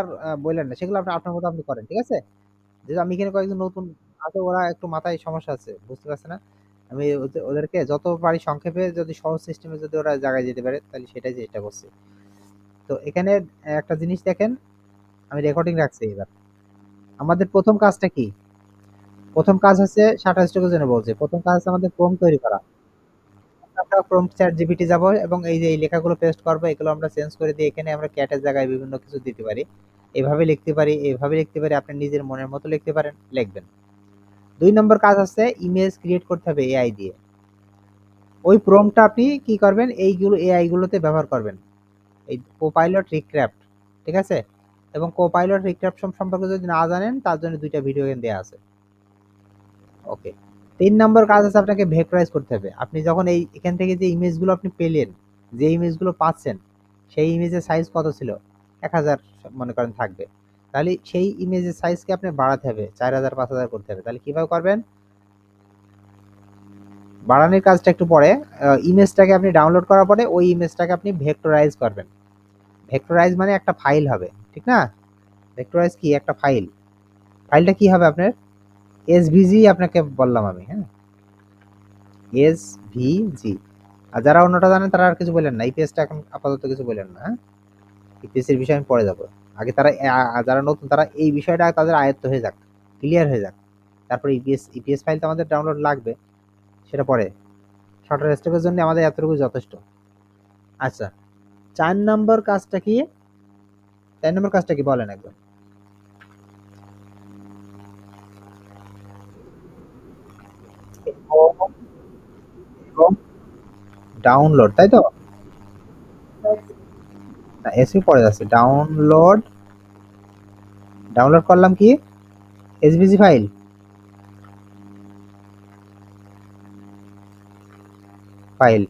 আর বললেন না, সেগুলো আপনি আপনার মতো আপনি করেন, ঠিক আছে? যেহেতু আমি এখানে কয়েকজন নতুন আছে ওরা একটু মাথায় সমস্যা আছে, বুঝতে পারছে না? আমি ওদেরকে যত পারি সংক্ষেপে যদি সহজ সিস্টেমে যদি ওরা জায়গায় যেতে পারে, তাহলে সেটাই চেষ্টা করছি। তো এখানে একটা জিনিস দেখেন, আমি রেকর্ডিং রাখছি এবার। আমাদের প্রথম কাজটা কি? প্রথম কাজ হচ্ছে শাটার স্টকের জন্য বলছে, প্রথম কাজ হচ্ছে আমাদের প্রম তৈরি করা। আমরা প্রম চ্যাট জিপিটি যাব এবং এই যে এই লেখাগুলো পেস্ট করব, এগুলো আমরা চেঞ্জ করে দিয়ে এখানে আমরা ক্যাটের জায়গায় বিভিন্ন কিছু দিতে পারি। এভাবে লিখতে পারি, এভাবে লিখতে পারি, আপনি নিজের মনের মতো লিখতে পারেন, লিখবেন। দুই নম্বর কাজ হচ্ছে ইমেজ ক্রিয়েট করতে হবে এআই দিয়ে। ওই প্রমটা আপনি কি করবেন, এইগুলো এআই গুলোতে ব্যবহার করবেন। এই কোপাইলট রিক্রাফট ঠিক আছে? এবং কোপাইলট রিক্রাফট সম্পর্কে যদি না জানেন, তার জন্য দুইটা ভিডিও এখানে দেওয়া আছে। ওকে তিন নম্বর কাজ আছে আপনাকে ভেক্টরাইজ করতে হবে। আপনি যখন এই, এখান থেকে যে ইমেজগুলো আপনি পেলেন, যে ইমেজগুলো পাচ্ছেন, সেই ইমেজের সাইজ কত ছিল? এক হাজার মনে করেন থাকবে। তাহলে সেই ইমেজের সাইজকে আপনি বাড়াতে হবে, চার হাজার, পাঁচ হাজার করতে হবে। তাহলে কীভাবে করবেন? বাড়ানোর কাজটা একটু পরে ইমেজটাকে আপনি ডাউনলোড করার পরে ওই ইমেজটাকে আপনি ভেক্টরাইজ করবেন। ভেক্টরাইজ মানে একটা ফাইল হবে, ঠিক না? ভেক্টরাইজ কি? একটা ফাইল ফাইলটা কি হবে আপনার? এসভিজি আপনাকে বললাম আমি হ্যাঁ? এস ভিজি আর যারা অন্যটা জানেন, তারা আর কিছু বলেন না। ইপিএসটা এখন আপাতত কিছু বলেন না হ্যাঁ? ইপিএস এর বিষয়ে আমি পরে যাব। আগে তারা যারা নতুন, তারা এই বিষয়টা তাদের আয়ত্ত হয়ে যাক ক্লিয়ার হয়ে যাক। তারপরে ইপিএস ইপিএস ফাইল তো আমাদের ডাউনলোড লাগবে, সেটা পরে। শর্টার স্টেপের জন্য আমাদের এতটুকু যথেষ্ট। আচ্ছা চার নম্বর কাজটা কি? চার নম্বর কাজটা কি বলেন একদম। ডাউনলোড তাই তো? এসি পরে যাচ্ছে। ডাউনলোড ডাউনলোড করলাম কি? এসভিজি ফাইল ফাইল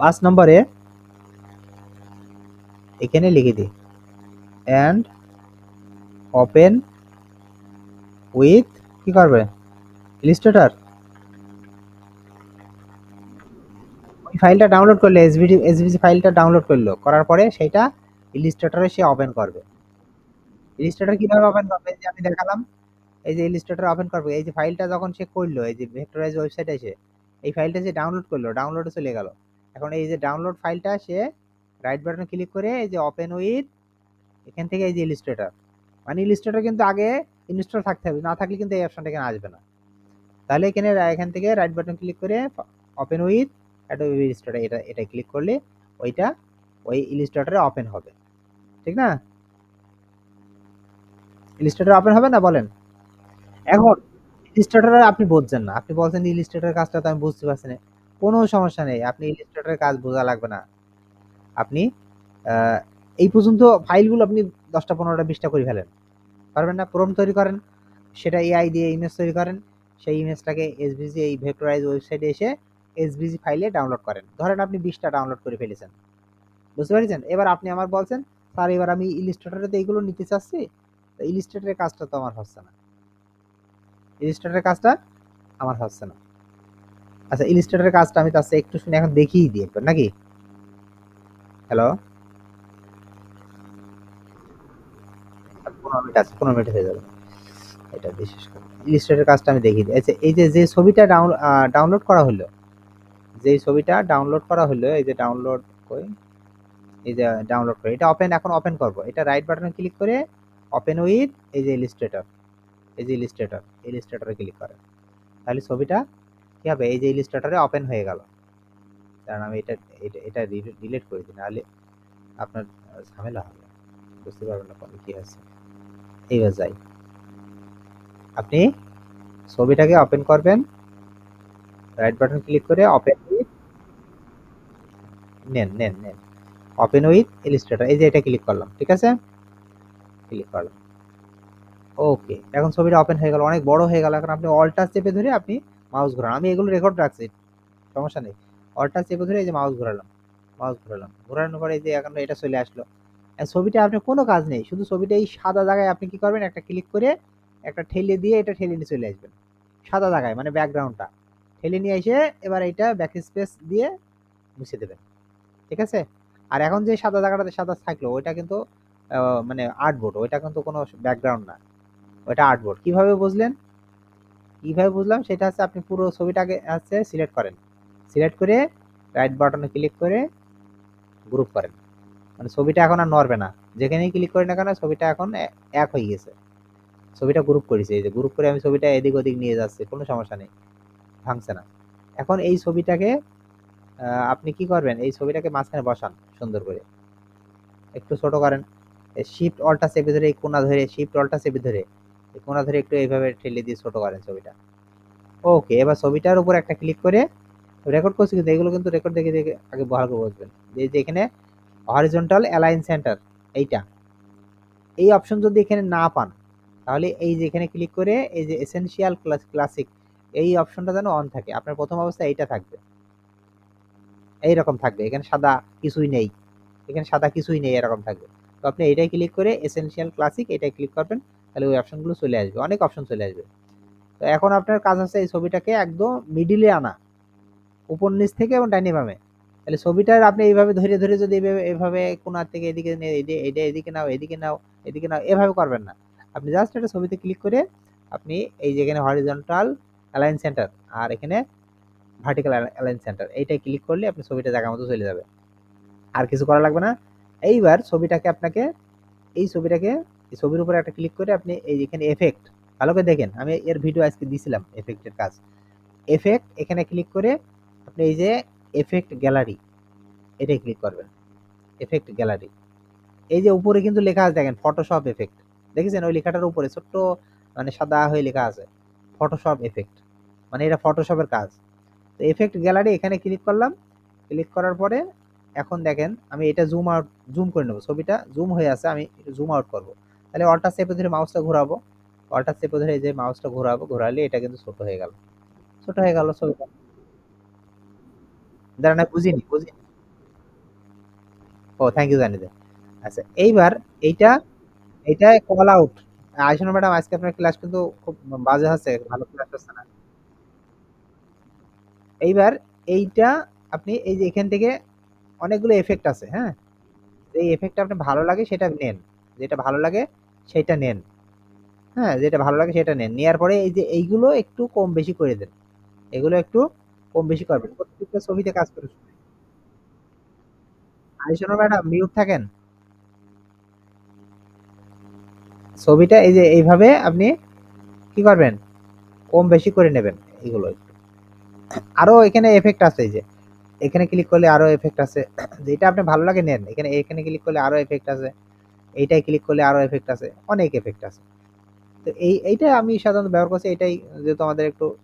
পাঁচ নম্বরে এখানে লিখে দিই। অ্যান্ড ওপেন উইথ কি করবে? ইলিস্ট্রেটর ফাইলটা ডাউনলোড করলে এসভিডি এসভিজি ফাইলটা ডাউনলোড করল, করার পরে সেটা ইলিস্ট্রেটরে সে ওপেন করবে। ইলিস্ট্রেটর কীভাবে ওপেন করবে? যে আমি দেখালাম, এই যে ইলিস্ট্রেটর ওপেন করবে, এই যে ফাইলটা যখন সে করল, এই যে ভেক্টরাইজ ওয়েবসাইটে এসে এই ফাইলটা যে ডাউনলোড করল ডাউনলোডে চলে গেল। এখন এই যে ডাউনলোড ফাইলটা সে রাইট বাটনে ক্লিক করে এই যে ওপেন উইথ এখান থেকে এই যে ইলিস্ট্রেটর মানে ইলিস্ট্রেটর কিন্তু আগে ইনস্টল থাকতে হবে, না থাকলে কিন্তু এই অপশনটা এখানে আসবে না। তাহলে এখানে এখান থেকে রাইট বাটন ক্লিক করে ওপেন উইথ অ্যাডোবি ইলিস্ট্রেটর এটা এটা ক্লিক করলে ওইটা ওই ইলিস্ট্রেটরে ওপেন হবে। ঠিক না? ইলিস্ট্রেটর ওপেন হবে না বলেন? এখন ইলিস্ট্রেটর আপনি বুঝছেন না। আপনি বলছেন ইলিস্ট্রেটর কাজটা তো আমি বুঝতে পারছি না। কোনো সমস্যা নেই। আপনি ইলিস্ট্রেটরের কাজ বোঝা লাগবে না। আপনি এই পর্যন্ত ফাইলগুলো আপনি দশটা, পনেরোটা, বিশটা করে ফেলেন। পারবেন না? প্রম তৈরি করেন। সেটা এআই দিয়ে ইমেজ তৈরি করেন। সেই ইমেজটাকে এসবিজি এই ভেক্টরাইজ ওয়েবসাইটে এসে এসবিজি ফাইলে ডাউনলোড করেন। ধরেন আপনি বিশটা ডাউনলোড করে ফেলেছেন। বুঝতে পেরেছেন? এবার আপনি আমার বলছেন, স্যার, এবার আমি ইলিস্ট্রেটরে তো এইগুলো নিতে চাচ্ছি, তো ইলিস্ট্রেটরের কাজটা তো আমার হচ্ছে না। ইলিস্ট্রেটরের কাজটা আমার হচ্ছে না। আচ্ছা ইলিস্ট্রেটরের কাজটা আমি তার একটু শুনে এখন দেখিয়ে দিই একবার, নাকি? হ্যালো পনেরো মিনিট আছে, পনেরো মিনিট হয়ে যাবে। এটা বিশেষ করে। ইলিস্ট্রেটের কাজটা আমি দেখিয়ে দিই। আচ্ছা এই যে যে ছবিটা ডাউন ডাউনলোড করা হলো যে ছবিটা ডাউনলোড করা হলো, এই যে ডাউনলোড কই, এই যে ডাউনলোড করে, এটা ওপেন এখন ওপেন করব। এটা রাইট বাটনে ক্লিক করে ওপেন উইথ এই যে ইলিস্ট্রেটর এই যে ইলিস্ট্রেটর ইলিস্ট্রেটরে ক্লিক করে। তাহলে ছবিটা কি হবে? এই যে ইলিস্ট্রেটরে ওপেন হয়ে গেল। কারণ আমি এটা এটা ডিলিট করে দিই, নাহলে আপনার ঝামেলা হবে। বুঝতে পারবেন না কোন কি আছে এইবার যাই। আপনি ছবিটাকে ওপেন করবেন। রাইট বাটন ক্লিক করে ওপেন নেন নেন নেন। ওপেন উইথ ইলিস্ট্রেটর এই যে এটা ক্লিক করলাম, ঠিক আছে? ক্লিক করলাম। ওকে এখন ছবিটা ওপেন হয়ে গেল, অনেক বড় হয়ে গেল, এখন আপনি অল্টার চেপে ধরে আপনি মাউস ঘোরান। আমি এগুলো রেকর্ড রাখছি, সমস্যা নেই। অল্টার চেপে ধরে এই যে মাউস ঘোরালাম মাউস ঘোরালাম। ঘোরানোর পরে এই যে এখন এটা চলে আসলো। ছবিটা আপনি কোনো কাজ নেই, শুধু ছবিটা এই সাদা জায়গায় আপনি কি করবেন? একটা ক্লিক করে একটা ঠেলে দিয়ে এটা ঠেলে নিয়ে চলে আসবেন। সাদা জায়গায় মানে ব্যাকগ্রাউন্ডটা ঠেলে নিয়ে এসে এবার এইটা ব্যাক স্পেস দিয়ে মুছে দেবেন। ঠিক আছে? আর এখন যে সাদা জায়গাটাতে সাদা থাকল, ওইটা কিন্তু মানে আর্টবোর্ড ওইটা কিন্তু কোনো ব্যাকগ্রাউন্ড না। ওইটা আর্টবোর্ড কীভাবে বুঝলেন? কীভাবে বুঝলাম? সেটা হচ্ছে আপনি পুরো ছবিটাকে হচ্ছে সিলেক্ট করেন। সিলেক্ট করে রাইট বাটনে ক্লিক করে গ্রুপ করেন। মানে ছবিটা এখন আর নড়বে না। যেখানেই ক্লিক করি না কেন, ছবিটা এখন এক হয়ে গেছে। ছবিটা গ্রুপ করেছি। এই যে গ্রুপ করে আমি ছবিটা এদিক ওদিক নিয়ে যাচ্ছি, কোনো সমস্যা নেই। ভাঙছে না। এখন এই ছবিটাকে আপনি কি করবেন? এই ছবিটাকে মাঝখানে বসান সুন্দর করে। একটু ছোট করেন। শিফট অল্টা চেপে ধরে এই কোনা ধরে শিফট অল্টা চেপে ধরে এই কোনা ধরে একটু এইভাবে ঠেলে দিয়ে ছোট করেন ছবিটা। ওকে এবার ছবিটার উপর একটা ক্লিক করে রেকর্ড করছি কিন্তু এগুলো কিন্তু রেকর্ড দেখে দেখে আগে ভালো করে বুঝবেন এই যে এখানে হরিজন্টাল অ্যালাইন সেন্টার এইটা। এই অপশন যদি এখানে না পান, তাহলে এই যে এখানে ক্লিক করে এই যে এসেনশিয়াল ক্লাসিক এই অপশনটা যেন অন থাকে। আপনার প্রথম অবস্থায় এইটা থাকবে। এইরকম থাকবে। এখানে সাদা কিছুই নেই। এখানে সাদা কিছুই নেই, এরকম থাকবে। তো আপনি এটাই ক্লিক করে এসেনশিয়াল ক্লাসিক এটাই ক্লিক করবেন, তাহলে ওই অপশনগুলো চলে আসবে। অনেক অপশন চলে আসবে। তো এখন আপনার কাজ আছে এই ছবিটাকে একদম মিডিলে আনা। উপর নিচ থেকে এবং ডাইনে বামে। তাহলে ছবিটার আপনি এইভাবে ধরে ধরে যদি এইভাবে কোনার থেকে এদিকে এটা এদিকে নাও এদিকে নাও এদিকে নাও, এভাবে করবেন না। আপনি জাস্ট একটা ছবিতে ক্লিক করে আপনি এই যেখানে হরিজন্টাল অ্যালাইন সেন্টার আর এখানে ভার্টিক্যাল অ্যালাইন সেন্টার এইটাই ক্লিক করলে আপনি ছবিটা জায়গা মতো চলে যাবে। আর কিছু করা লাগবে না। এইবার ছবিটাকে আপনাকে, এই ছবিটাকে ছবির উপরে একটা ক্লিক করে আপনি এই যেখানে এফেক্ট ভালো করে দেখেন, আমি এর ভিডিও আজকে দিয়েছিলাম এফেক্টের কাজ। এফেক্ট এখানে ক্লিক করে আপনি এই যে এফেক্ট গ্যালারি এটাই ক্লিক করবেন। এফেক্ট গ্যালারি এই যে উপরে কিন্তু লেখা আছে, দেখেন ফটোশপ এফেক্ট দেখেছেন? ওই লেখাটার উপরে ছোট্ট মানে সাদা হয়ে লেখা আছে ফটোশপ এফেক্ট মানে এটা ফটোশপের কাজ। তো এফেক্ট গ্যালারি এখানে ক্লিক করলাম। ক্লিক করার পরে এখন দেখেন আমি এটা জুম আউট জুম করে নেব। ছবিটা জুম হয়ে আছে, আমি জুম আউট করব। তাহলে অল্টার চেপে ধরে মাউসটা ঘোরাবো। অল্টার চেপে ধরে যে মাউসটা ঘোরাবো, ঘোরালে এটা কিন্তু ছোট হয়ে গেল। ছোট হয়ে গেল ছবিটা। দাঁড়ান আমি বুঝিনি বুঝিনি। ও থ্যাংক ইউ জানিয়ে আচ্ছা এইবার এইটা এইটা কল আউট আয়শনা ম্যাডাম, আজকে আপনার ক্লাস কিন্তু খুব বাজে হচ্ছে, ভালো ক্লাস হচ্ছে না। এইবার এইটা আপনি এই যে এখান থেকে অনেকগুলো এফেক্ট আছে হ্যাঁ? এই এফেক্টটা আপনি ভালো লাগে সেটা নেন। যেটা ভালো লাগে সেটা নেন। হ্যাঁ যেটা ভালো লাগে সেটা নেন। নেওয়ার পরে এই যে এইগুলো একটু কম বেশি করে দেন। এগুলো একটু কম বেশি করবেন। প্রত্যেকটা ছবিতে কাজ করে আয়শনা ম্যাডাম মিউট থাকেন? ছবিটা এই যে এইভাবে আপনি কি করবেন? কম বেশি করে নেবেন এগুলো একটু আরও এখানে এফেক্ট আছে যে। এখানে ক্লিক করলে আরও এফেক্ট আছে। যেটা আপনি ভালো লাগে নেন। এখানে এখানে ক্লিক করলে আরও এফেক্ট আছে। এইটাই ক্লিক করলে আরও এফেক্ট আছে। অনেক এফেক্ট আছে। তো এই, এইটা আমি সাধারণত ব্যবহার করছি। এটাই যেহেতু আমাদের একটু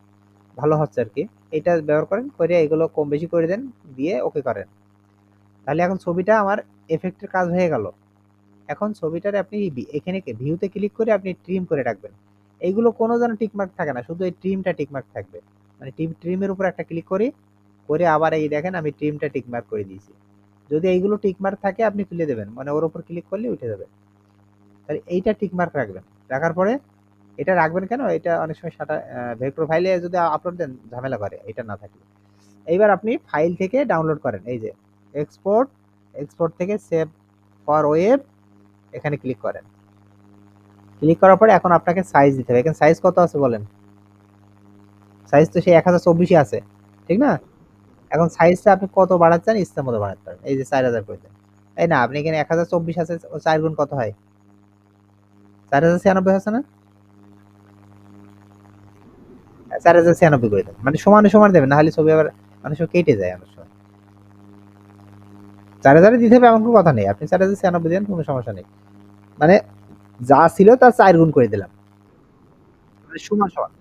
ভালো হচ্ছে আর কি এইটা ব্যবহার করেন, করে এগুলো কম বেশি করে দেন, দিয়ে ওকে করেন। তাহলে এখন ছবিটা আমার এফেক্টের কাজ হয়ে গেল। এখন ছবিটারে আপনি এখানে ভিউতে ক্লিক করে আপনি ট্রিম করে রাখবেন। এইগুলো কোনো যেন টিকমার্ক থাকে না। শুধু এই ট্রিমটা টিকমার্ক থাকবে। মানে টিম ট্রিমের উপর একটা ক্লিক করি, করে আবার এই দেখেন আমি ট্রিমটা টিকমার্ক করে দিয়েছি। যদি এইগুলো টিকমার্ক থাকে, আপনি তুলে দেবেন। মানে ওর উপর ক্লিক করলে উঠে যাবে। তাহলে এইটা টিকমার্ক রাখবেন। রাখার পরে এটা রাখবেন কেন? এটা অনেক সময় সাটা ভেক্টর ফাইলে যদি আপলোড দেন, ঝামেলা করে, এটা না থাকলে। এইবার আপনি ফাইল থেকে ডাউনলোড করেন। এই যে এক্সপোর্ট এক্সপোর্ট থেকে সেভ ফর ওয়েব এখানে ক্লিক করেন। ক্লিক করার পরে এখন আপনাকে সাইজ দিতে হবে। এখানে সাইজ কত আছে বলেন? সাইজ তো সেই এক হাজার চব্বিশে আছে, ঠিক না? এখন সাইজটা আপনি কত বাড়াতে চান, ইচ্ছা মতো বাড়াতে পারেন এই যে চার হাজার করে দেন। এই না, আপনি এখানে এক হাজার চব্বিশ আছে চার গুণ কত হয়? চার হাজার ছিয়ানব্বই আছে না? চার হাজার ছিয়ানব্বই করে দেন। মানে সমানে সমান দেবেন, না হলে ছবি আবার অনেক সময় কেটে যায় অনেক সময়। চার হাজারে দিতে হবে এমন কোনো কথা নেই। আপনি চার হাজার ছিয়ানব্বই দেন, কোনো সমস্যা নেই। মানে যা ছিল তার চার গুণ করে দিলাম। মানে সমান সমান।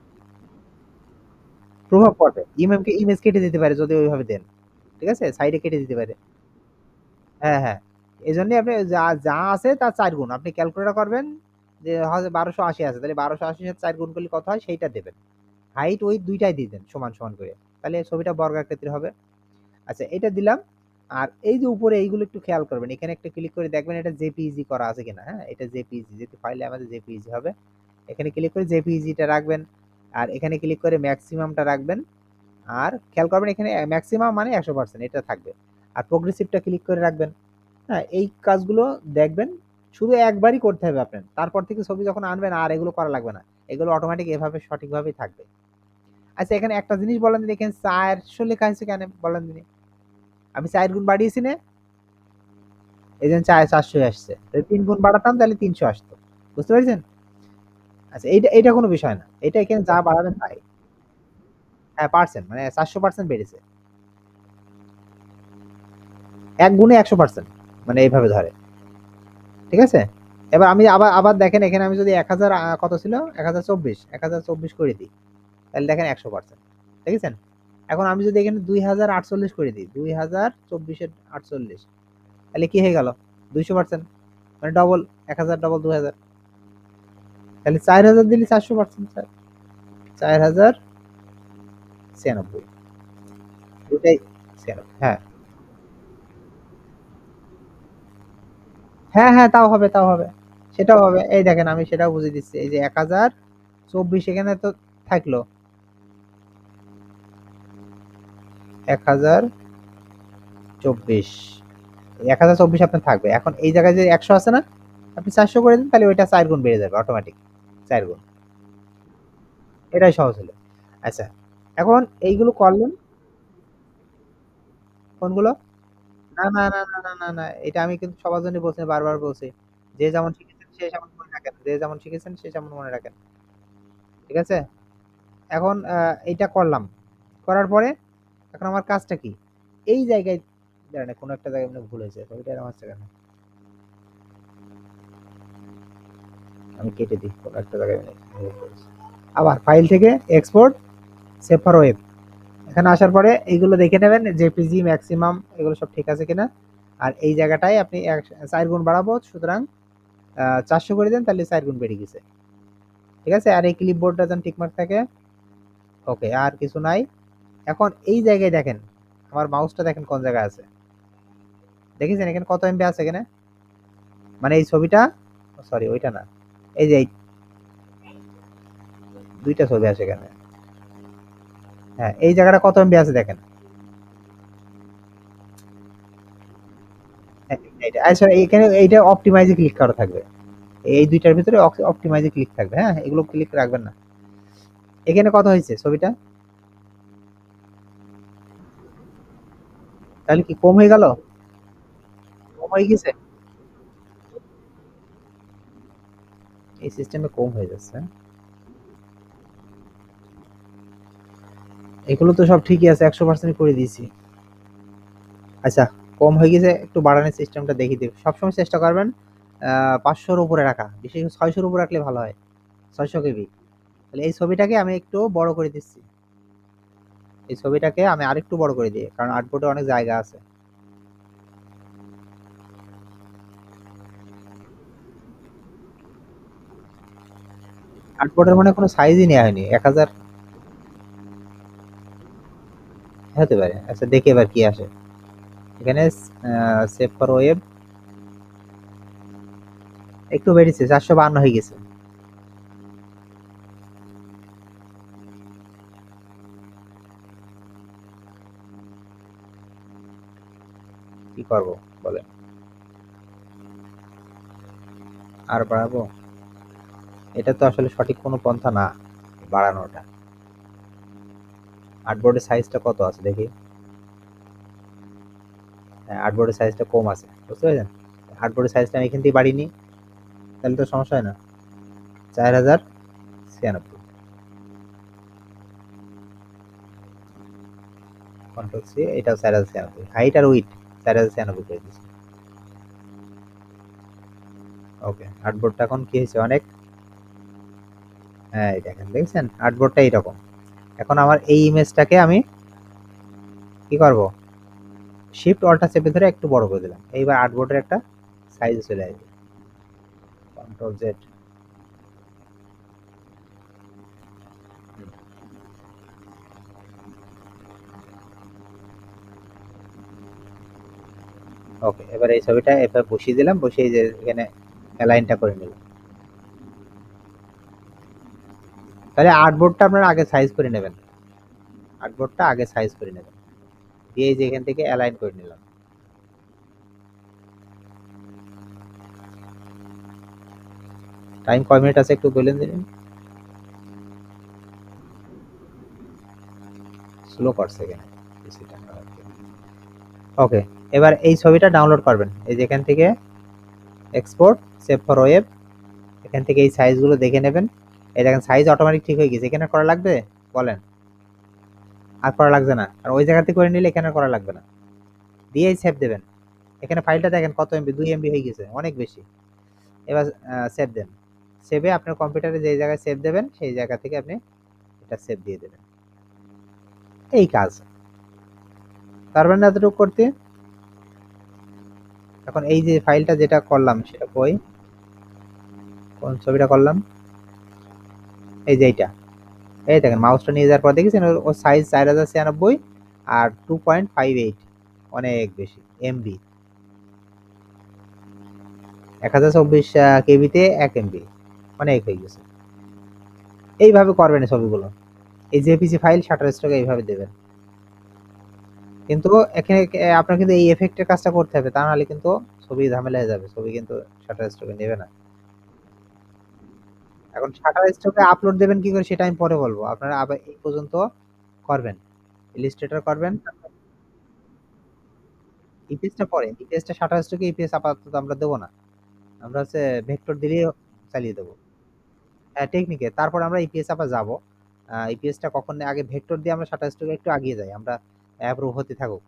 প্রভাব পড়বে। ইমেমকে ইমেজ কেটে দিতে পারে যদি ওইভাবে দেন। ঠিক আছে? সাইডে কেটে দিতে পারে। হ্যাঁ হ্যাঁ। এই জন্যই আপনি যা যা আছে তার চার গুণ। আপনি ক্যালকুলেটর করবেন যে হয়তো বারোশো আশি আছে। তাহলে বারোশো আশির সাথে চার গুণ করলে কত হয়? সেইটা দেবেন। হাইট ওই দুইটাই দিয়ে দেন সমান সমান করে। তাহলে ছবিটা বর্গাকৃতির হবে। আচ্ছা এটা দিলাম। আর এই যে উপরে এইগুলো একটু খেয়াল করবেন। এখানে একটা ক্লিক করে দেখবেন এটা জেপিইজি করা আছে কিনা। হ্যাঁ এটা জেপিইজি যেহেতু ফাইলে আমাদের জেপিইজি হবে। এখানে ক্লিক করে জেপিইজিটা রাখবেন। আর এখানে ক্লিক করে ম্যাক্সিমামটা রাখবেন। আর খেয়াল করবেন এখানে ম্যাক্সিমাম মানে একশো পার্সেন্ট এটা থাকবে। আর প্রোগ্রেসিভটা ক্লিক করে রাখবেন। হ্যাঁ এই কাজগুলো দেখবেন, শুধু একবারই করতে হবে আপনার। তারপর থেকে ছবি যখন আনবেন, আর এগুলো করা লাগবে না। এগুলো অটোমেটিক এভাবে সঠিকভাবেই থাকবে। আচ্ছা এখানে একটা জিনিস বলেন দিন, এখানে চারশো লেখা আছে কেন? বলেন দিন। আমি চার গুণ বাড়িয়েছি না। এই জন্য চার, চারশো আসছে। তিন গুণ বাড়াতাম, তাহলে তিনশো আসতো। বুঝতে পারছেন? আচ্ছা এইটা এইটা কোনো বিষয় না। এটা এখানে যা বাড়াবেন তাই। হ্যাঁ পার্সেন্ট মানে চারশো পার্সেন্ট বেড়েছে। এক গুণে একশো পার্সেন্ট মানে এইভাবে ধরে। ঠিক আছে? এবার আমি আবার আবার দেখেন, এখানে আমি যদি এক হাজার কত ছিল? এক হাজার চব্বিশ, এক হাজার চব্বিশ করে দিই। তাহলে দেখেন একশো পার্সেন্ট দেখেছেন? এখন আমি যদি এখানে দুই হাজার আটচল্লিশ করে দিই, দুই হাজার চব্বিশের আটচল্লিশ, তাহলে কি হয়ে গেল? দুইশো পার্সেন্ট মানে ডবল এক হাজার ডবল দু হাজার। তাহলে চার হাজার দিলে চারশো পার্সেন্ট স্যার চার হাজার ছিয়ানব্বই। এটাই ছিয়ানব্বই হ্যাঁ। হ্যাঁ হ্যাঁ তাও হবে তাও হবে। সেটাও হবে। এই দেখেন, আমি সেটাও বুঝিয়ে দিচ্ছি। এই যে এক হাজার চব্বিশ, এখানে তো থাকল। এক হাজার চব্বিশ। এক হাজার চব্বিশ আপনার থাকবে। এখন এই জায়গায় যে একশো আছে না, আপনি চারশো করে দিন, তাহলে ওইটা চার গুণ বেড়ে যাবে অটোমেটিক চার গুণ এটাই সহজ হলো। আচ্ছা এখন এইগুলো করলেন? কোনগুলো না না না না না না না, এটা আমি কিন্তু সবার জন্য বলছি বারবার বলছি। যে যেমন শিখেছেন, সে যেমন মনে রাখেন। যে যেমন শিখেছেন, সে যেমন মনে রাখেন। ঠিক আছে? এখন এইটা করলাম। করার পরে এখন আমার কাজটা কি? এই জায়গায় দাঁড়ান, কোনো একটা জায়গায় মনে ভুল হয়েছে ওইটা এরকম হচ্ছে আমি কেটে দিই, কোনো একটা জায়গায় আবার ফাইল থেকে এক্সপোর্ট সেভ ফর ওয়েব এখানে আসার পরে এইগুলো দেখে নেবেন জেপিজি ম্যাক্সিমাম এগুলো সব ঠিক আছে কিনা। আর এই জায়গাটায় আপনি এক- চার গুণ বাড়াবো, সুতরাং চারশো করে দেন, তাহলে চার গুণ বেড়ে গেছে। ঠিক আছে? আর এই ক্লিপবোর্ডটা যেন ঠিকঠাক থাকে। ওকে, আর কিছু নাই। এখন এই জায়গায় দেখেন, আমার মাউসটা দেখেন কোন জায়গায় আছে। দেখেছেন এখানে কত এমবি আছে এখানে? মানে এই ছবিটা? সরি ওইটা না। এই যে দুইটা ছবি আছে এখানে। হ্যাঁ এই জায়গাটা কত এমবি আছে দেখেন? হ্যাঁ, আচ্ছা এখানে এইটা অপটিমাইজে ক্লিক করা থাকবে। এই দুইটার ভিতরে অপটিমাইজে ক্লিক থাকবে। হ্যাঁ এগুলো ক্লিক রাখবেন না। এখানে কত হয়েছে ছবিটা? তাহলে কি কম হয়ে গেল? কম হয়ে গেছে? এই সিস্টেমে কম হয়ে যাচ্ছে? এগুলো তো সব ঠিকই আছে, একশো পার্সেন্ট করে দিয়েছি। আচ্ছা কম হয়ে গেছে, একটু বাড়ানোর সিস্টেমটা দেখিয়ে দিই সবসময় চেষ্টা করবেন পাঁচশোর উপরে রাখা বিশেষ করে ছয়শোর উপরে রাখলে ভালো হয়, ছয়শো কেবি। তাহলে এই ছবিটাকে আমি একটু বড় করে দিচ্ছি। এই ছবিটাকে আমি আরেকটু বড় করে দিই, কারণ আর্টবোর্ডে অনেক জায়গা আছে। আর্টবোর্ডের মানে কোনো সাইজই নেওয়া হয়নি, এক হাজার। হতে পারে আচ্ছা দেখি এবার কি আসে। এখানে সেভ ফর ওয়েব একটু বেড়েছে চারশো বান্ন হয়ে গেছে। কি করব বলে আর বাড়াবো? এটা তো আসলে সঠিক কোনো পন্থা না বাড়ানোটা। আর্টবোর্ডের সাইজটা কত আছে দেখি? হ্যাঁ আর্টবোর্ডের সাইজটা কম আছে, বুঝতে পেরেছেন? আর্টবোর্ডের সাইজটা আমি এখান থেকে বাড়িনি তাহলে তো সমস্যা হয় না। চার হাজার ছিয়ানব্বই। কন্ট্রোল সি এটাও চার হাজার ছিয়ানব্বই। হাইট আর উইট চার হাজার ছিয়ানব্বই করে দিচ্ছি। ওকে আর্টবোর্ডটা এখন কি হয়েছে? অনেক হ্যাঁ এই দেখেন, দেখছেন? আর্টবোর্ডটা এইরকম। এখন আমার এই ইমেজটাকে আমি কি করব? শিফট অল্টা চেপে ধরে একটু বড় করে দিলাম। এইবার আর্টবোর্ডের একটা সাইজ চলে আসবে। কন্ট্রোল জেড ওকে, এবার এই ছবিটা এভাবে বসিয়ে দিলাম, বসিয়ে যে এখানে অ্যালাইনটা করে নিলাম। তাহলে আর্টবোর্ডটা আপনারা আগে সাইজ করে নেবেন। আর্টবোর্ডটা আগে সাইজ করে নেবেন। দিয়ে এই যে এখান থেকে অ্যালাইন করে নিলাম। টাইম কয় মিনিট আছে একটু বলেন দিন স্লো করছে এখানে ওকে এবার এই ছবিটা ডাউনলোড করবেন। এই যেখান থেকে এক্সপোর্ট সেভ ফর ওয়েব এখান থেকে এই সাইজগুলো দেখে নেবেন। এই দেখেন সাইজ অটোমেটিক ঠিক হয়ে গেছে। এখানে করা লাগবে? বলেন। আর করা লাগবে না। আর ওই জায়গাতে করে নিলে এখানে করা লাগবে না। দিয়েই সেভ দেবেন। এখানে ফাইলটা দেখেন কত এমবি দুই এমবি হয়ে গেছে, অনেক বেশি। এবার সেভ দেন। সেভে আপনার কম্পিউটারে যে জায়গায় সেভ দেবেন, সেই জায়গা থেকে আপনি এটা সেভ দিয়ে দেবেন। এই কাজ। পারবেন না এতটুকু করতে, এখন এই যে ফাইলটা যেটা করলাম, সেটা কই? কোন ছবিটা করলাম? এই যে এইটা। এই দেখেন মাউসটা নিয়ে যাওয়ার পর দেখেছেন? ওর- সাইজ চার হাজার ছিয়ানব্বই আর টু পয়েন্ট ফাইভ এইট অনেক বেশি এমবি এক হাজার চব্বিশ কেবিতে এক এমবি অনেক হয়ে গেছে। এইভাবে করবেন ছবিগুলো। এই জেপিজি ফাইল শাটার স্টকে এইভাবে দেবেন। কিন্তু এখানে আপনার কিন্তু এই এফেক্টের কাজটা করতে হবে, তা নাহলে কিন্তু ছবি ঝামেলা হয়ে যাবে। ছবি কিন্তু শাটার স্টকে নেবে না। এখন শাটার স্টকে আপলোড দেবেন কি করে সেটা আমি পরে বলব। আপনারা আবার এই পর্যন্ত করবেন ইলিস্ট্রেটর করবেন। ইপিএসটা পরে ইপিএসটা শাটার স্টকে ইপিএস আপাতত আমরা দেবো না। আমরা হচ্ছে ভেক্টর দিলেই চালিয়ে দেবো। হ্যাঁ টেকনিকে তারপর আমরা ইপিএস আবার যাব। ইপিএসটা কখন আগে ভেক্টর দিয়ে আমরা শাটার স্টকে একটু আগিয়ে যাই। আমরা অ্যাপ্রুভ হতে থাকুক।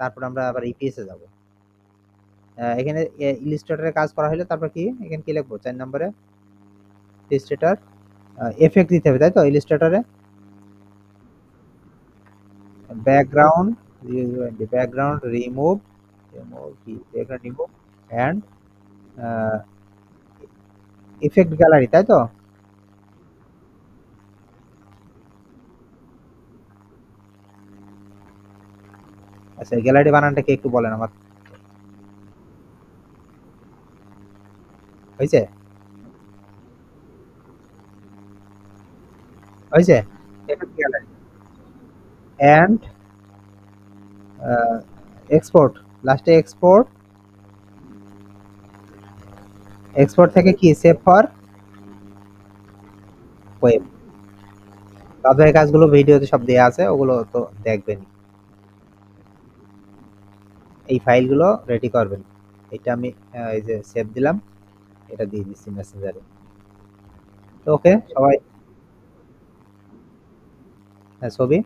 তারপর আমরা আবার ইপিএসে যাব। এখানে ইলিস্ট্রেটরের কাজ করা হলে তারপর কি? এখানে কি লিখব? চার নম্বরে ইলিস্ট্রেটর এফেক্ট দিতে হবে, তাই তো? ইলিস্ট্রেটরে ব্যাকগ্রাউন্ড ব্যাকগ্রাউন্ড রিমুভ রিমুভ কি? অ্যান্ড ইফেক্ট গ্যালারি তাই তো? আচ্ছা গ্যালারি বানানটা কি একটু বলেন আমার হয়েছে? হয়েছে? অ্যান্ড এক্সপোর্ট লাস্টে এক্সপোর্ট এক্সপোর্ট থেকে কি সেভ ফর ওয়েব এই কাজগুলো ভিডিওতে সব দেওয়া আছে ওগুলো তো দেখবেন এই ফাইলগুলো রেডি করবেন। এটা আমি এই যে সেভ দিলাম এটা দিয়ে দিচ্ছি মেসেঞ্জারে তো ওকে সবাই ছবি?